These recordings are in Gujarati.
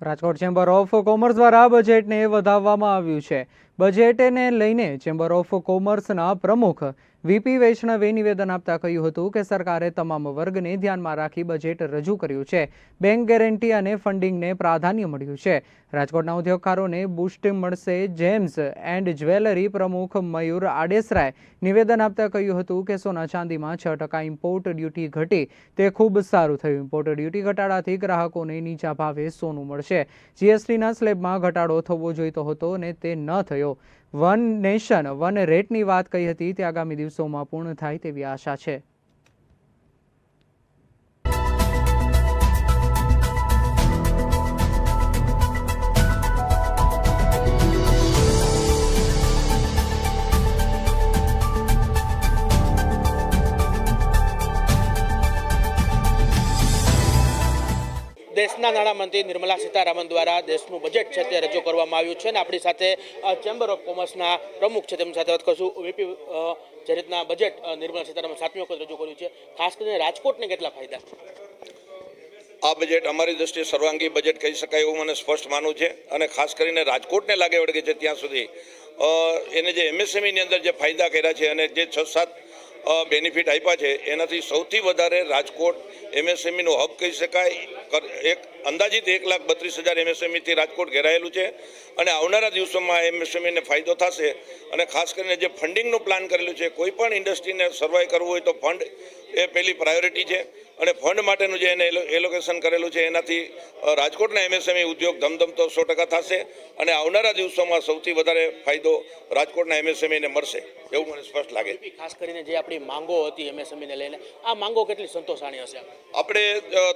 રાજકોટ ચેમ્બર ઓફ કોમર્સ દ્વારા બજેટને વધાવવામાં આવ્યું છે. બજેટને લઈને ચેમ્બર ઓફ કોમર્સના પ્રમુખ વીપી વૈષ્ણવે નિવેદન આપતા કહ્યું હતું કે સરકારે તમામ વર્ગને ધ્યાનમાં રાખી બજેટ રજૂ કર્યું છે. બેંક ગેરંટી અને ફંડિંગને પ્રાધાન્ય મળ્યું છે. રાજકોટના ઉદ્યોગકારોને બુસ્ટ મળશે જેમ્સ એન્ડ જ્વેલરી પ્રમુખ મયુર આડેસરાએ નિવેદન આપતા કહ્યું હતું કે સોના ચાંદીમાં છ ટકા ઇમ્પોર્ટ ડ્યુટી ઘટી, તે ખૂબ સારું થયું. ઇમ્પોર્ટ ડ્યુટી ઘટાડાથી ગ્રાહકોને નીચા ભાવે સોનું મળશે. જીએસટીના સ્લેબમાં ઘટાડો થવો જોઈતો હતો અને તે ન થયો. વન નેશન, વન રેટની વાત કહી હતી, તે આગામી દિવસોમાં પૂર્ણ થાય તેવી આશા છે. દેશના નાણામંત્રી નિર્મલા સીતારામન દ્વારા દેશનું બજેટ છે તે રજૂ કરવામાં આવ્યું છે અને આપણી સાથે ચેમ્બર ઓફ કોમર્સના પ્રમુખ છે. તેમની સાથે વાત કરશું. વીપી જે રીતના બજેટ નિર્મલા સીતારામન સાતમી વખત રજૂ કર્યું છે. ખાસ કરીને રાજકોટને કેટલા ફાયદા? આ બજેટ અમારી દ્રષ્ટિએ સર્વાંગી બજેટ કહી શકાય એવું મને સ્પષ્ટ માનવું છે. અને ખાસ કરીને રાજકોટને લાગે વળગે છે ત્યાં સુધી એને જે એમએસએમઈની અંદર જે ફાયદા કર્યા છે અને જે છ સાત બેનિફિટ આપ્યા છે. એનાથી સૌથી વધારે રાજકોટ એમએસએમઈનો હબ કહી શકાય. એક અંદાજિત એક લાખ બત્રીસ હજાર એમએસએમઈથી રાજકોટ ઘેરાયેલું છે અને આવનારા દિવસોમાં એમએસએમઈને ફાયદો થશે અને ખાસ કરીને જે ફંડિંગનું પ્લાન કરેલું છે કોઈ પણ ઇન્ડસ્ટ્રીને સર્વાઈ કરવું હોય તો ફંડ એ પહેલી પ્રાયોરિટી છે. અને ફંડ માટેનું જે એને એલોકેશન કરેલું છે એનાથી રાજકોટના એમએસએમઈ ઉદ્યોગ ધમધમતો સો ટકા થશે અને આવનારા દિવસોમાં સૌથી વધારે ફાયદો રાજકોટના એમએસએમઈને મળશે એવું મને સ્પષ્ટ લાગે ખાસ કરીને જે આપણી માંગો હતી એમએસએમઈને લઈને આ માંગો કેટલી સંતોષાણી હશે? આપણે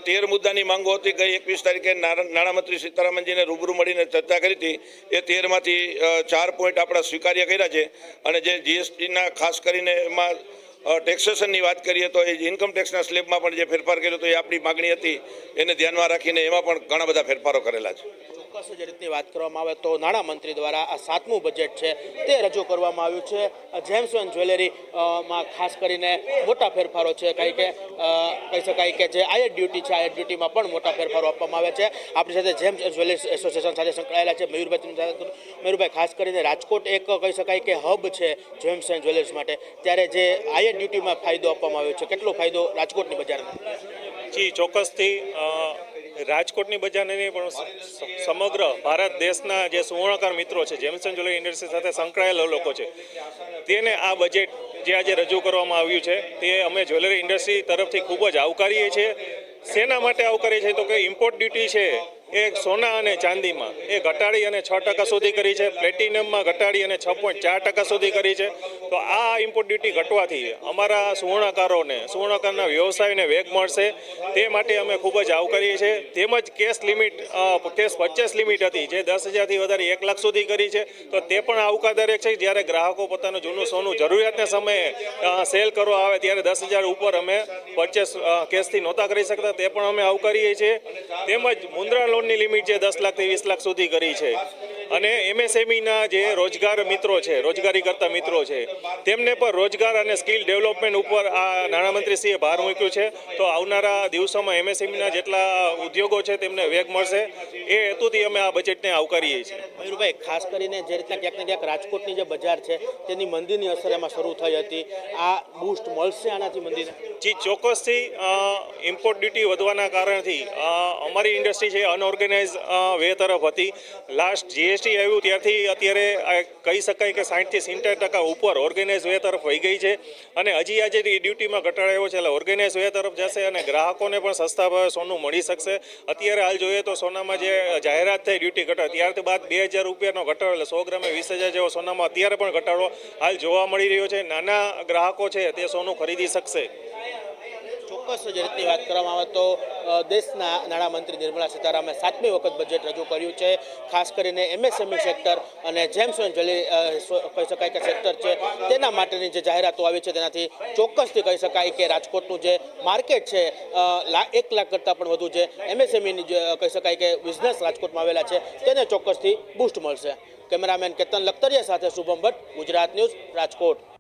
તેર મુદ્દાની માંગો હતી ગઈ એકવીસ તારીખે નાણા- નાણામંત્રી સીતારામનજીને રૂબરૂ મળીને ચર્ચા કરી હતી. એ તેરમાંથી ચાર પોઈન્ટ આપણા સ્વીકાર્ય કર્યા છે. અને જે જીએસટીના ખાસ કરીને એમાં ટેક્સેશનની વાત કરીએ તો એ ઇન્કમ ટેક્સના સ્લેબમાં પણ જે ફેરફાર કર્યો હતો એ આપણી માગણી હતી. એને ધ્યાનમાં રાખીને એમાં પણ ઘણા બધા ફેરફારો કરેલા છે. ચોક્કસ જે રીતની વાત કરવામાં આવે તો નાણામંત્રી દ્વારા આ સાતમું બજેટ છે તે રજૂ કરવામાં આવ્યું છે. જેમ્સ એન્ડ જ્વેલરી માં ખાસ કરીને મોટા ફેરફારો છે. કંઈ કે કહી શકાય કે જે આયર ડ્યુટી છે, આયર ડ્યુટીમાં પણ મોટા ફેરફારો આપવામાં આવે છે. આપણી સાથે જેમ્સ જ્વેલર્સ એસોસિએશન સાથે સંકળાયેલા છે. મયુરભાઈ મયુરભાઈ, ખાસ કરીને રાજકોટ એક, કહી શકાય કે હબ છે જેમ્સ એન્ડ જ્વેલર્સ માટે. ત્યારે જે આયર ડ્યુટીમાં ફાયદો આપવામાં આવ્યો છે, કેટલો ફાયદો રાજકોટની બજારમાં? જી, ચોક્કસથી રાજકોટની બજારને નહીં પણ સમગ્ર ભારત દેશના જે સુવર્ણકાર મિત્રો છે જેમસન જ્વેલરી ઇન્ડસ્ટ્રી સાથે સંકળાયેલા લોકો છે તેને આ બજેટ જે આજે રજૂ કરવામાં આવ્યું છે તે અમે જ્વેલરી ઇન્ડસ્ટ્રી તરફથી ખૂબ જ આવકારીએ છીએ. શેના માટે આવકારીએ છીએ તો કે ઇમ્પોર્ટ ડ્યુટી છે એ સોના અને ચાંદીમાં. એ ઘટાડી અને છ ટકા સુધી કરી છે. પ્લેટિનિયમમાં ઘટાડી અને છ પોઈન્ટ ચાર ટકા સુધી કરી છે. તો આ ઇમ્પોર્ટ ડ્યુટી ઘટવાથી અમારા સુવર્ણકારોને, સુવર્ણકારના વ્યવસાયને વેગ મળશે. તે માટે અમે ખૂબ જ આવકારીએ છીએ. તેમજ cash limit cash purchase limit હતી, જે દસ હજારથી વધારે એક લાખ સુધી કરી છે. તો તે પણ આવકારદાયક છે. જ્યારે ગ્રાહકો પોતાનું જૂનું સોનું જરૂરિયાતના સમયે સેલ કરવા આવે ત્યારે દસ હજાર ઉપર અમે પરચેસ કેશથી નહોતા કરી શકતા. તે પણ અમે આવકારીએ છીએ. તેમજ મુદ્રા લોનની લિમિટ જે દસ લાખથી વીસ લાખ સુધી કરી છે. અને એમએસએમઈના જે રોજગાર મિત્રો છે રોજગારી કરતા મિત્રો છે તેમને પણ રોજગાર અને સ્કિલ ડેવલપમેન્ટ ઉપર આ નાણામંત્રીશ્રીએ ભાર મૂક્યો છે. તો આવનારા દિવસોમાં એમએસએમઈના જેટલા ઉદ્યોગો છે તેમને વેગ મળશે. એ હેતુથી અમે આ બજેટને આવકારીએ છીએ. મયુરભાઈ ખાસ કરીને જે રીતના ક્યાંક ને ક્યાંક રાજકોટની જે બજાર છે તેની મંદીની અસર એમાં શરૂ થઈ હતી. આ બૂસ્ટ મળશે આનાથી મંદીને? જી ચોક્કસથી ઇમ્પોર્ટ ડ્યુટી વધવાના કારણથી અમારી ઇન્ડસ્ટ્રી છે અનઓર્ગેનાઇઝ વે તરફ હતી. લાસ્ટ જીએસટી આવ્યું ત્યારથી અત્યારે કહી શકાય કે સાઠથી સિત્તેર ટકા ઉપર ઓર્ગેનાઇઝ વે તરફ વહી ગઈ છે. અને હજી આજે ડ્યુટીમાં ઘટાડો આવ્યો છે, એટલે ઓર્ગેનાઇઝ વે તરફ જશે અને ગ્રાહકોને પણ સસ્તા ભાવે સોનું મળી શકશે. અત્યારે હાલ જોઈએ તો સોનામાં જે જાહેરાત થઈ ડ્યુટી ઘટાડો ત્યારથી બાદ બે હજાર રૂપિયાનો ઘટાડો, એટલે સો ગ્રામે વીસ હજાર જેવો સોનામાં અત્યારે પણ ઘટાડો હાલ જોવા મળી રહ્યો છે. નાના ગ્રાહકો છે તે સોનું ખરીદી શકશે. ચોક્કસ જે વાત કરવામાં આવે તો દેશના નાણામંત્રી નિર્મલા સીતારામે સાતમી વખત બજેટ રજૂ કર્યું છે. ખાસ કરીને એમએસએમઈ સેક્ટર અને જેમ્સ એન્ડ જ્વેલરી કહી શકાય કે સેક્ટર છે, તેના માટેની જે જાહેરાતો આવી છે, તેનાથી ચોક્કસથી કહી શકાય કે રાજકોટનું જે માર્કેટ છે એક લાખ કરતાં પણ વધુ જે એમએસએમઈની જે કહી શકાય કે બિઝનેસ રાજકોટમાં આવેલા છે, તેને ચોક્કસથી બૂસ્ટ મળશે. કેમેરામેન કેતન લખતરિયા સાથે શુભમ ભટ્ટ, ગુજરાત ન્યૂઝ, રાજકોટ.